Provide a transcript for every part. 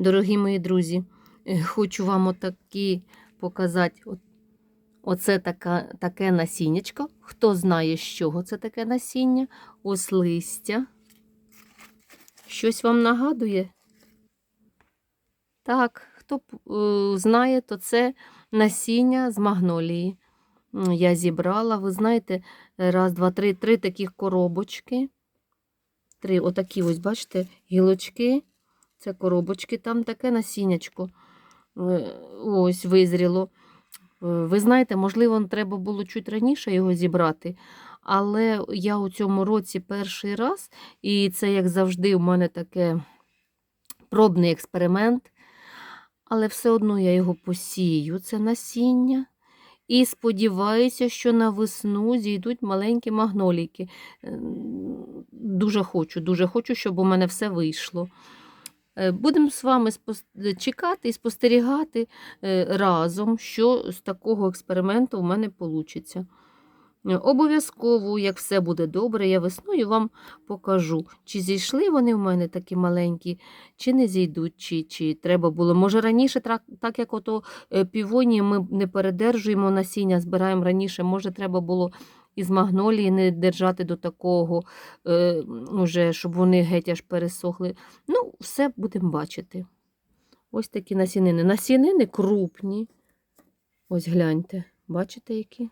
Дорогі мої друзі, е, хочу вам отакі показати. Оце така, таке насіннячко. Хто знає, з чого це таке насіння? Ось листя. Щось вам нагадує? Так, хто е, знає, то це насіння з магнолії. Я зібрала, ви знаєте, раз, два, три, три таких коробочки. Три, отакі ось, бачите, гілочки. Це коробочки, там таке насіннячко. Е, Ось визріло. Е, Ви знаєте, можливо, треба було чуть раніше його зібрати, але я у цьому році перший раз, і це, як завжди, у мене таке пробний експеримент. Але все одно я його посію, це насіння. І сподіваюся, що на весну зійдуть маленькі магнолійки. Ем, Дуже хочу, дуже хочу, щоб у мене все вийшло. Е, Будемо з вами чекати і спостерігати е, разом, що з такого експерименту у мене вийде. Обов'язково, як все буде добре, я весною вам покажу, чи зійшли вони в мене такі маленькі, чи не зійдуть, чи, чи треба було. Може, раніше, так, як ото е, півонії ми не передержуємо насіння, збираємо раніше, може, треба було із магнолії не держати до такого, е, уже, щоб вони геть аж пересохли. Ну, все будемо бачити. Ось такі насінини. Насінини крупні. Ось гляньте, бачите, які?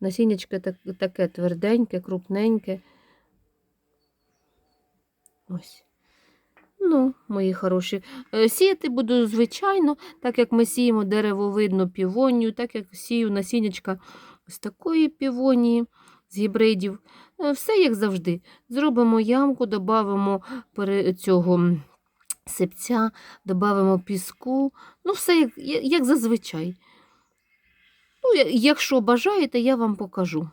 Насіннячко таке тверденьке, крупненьке. Ось. Ну, мої хороші. Е, Сіяти буду, звичайно, так як ми сіємо деревовидну півонію, так як сію насіннячка з такої півонії, з гібридів. Е, Все як завжди. Зробимо ямку, додамо цього сипця, додамо піску. Ну, все як, як зазвичай. Ну, якщо бажаєте, я вам покажу.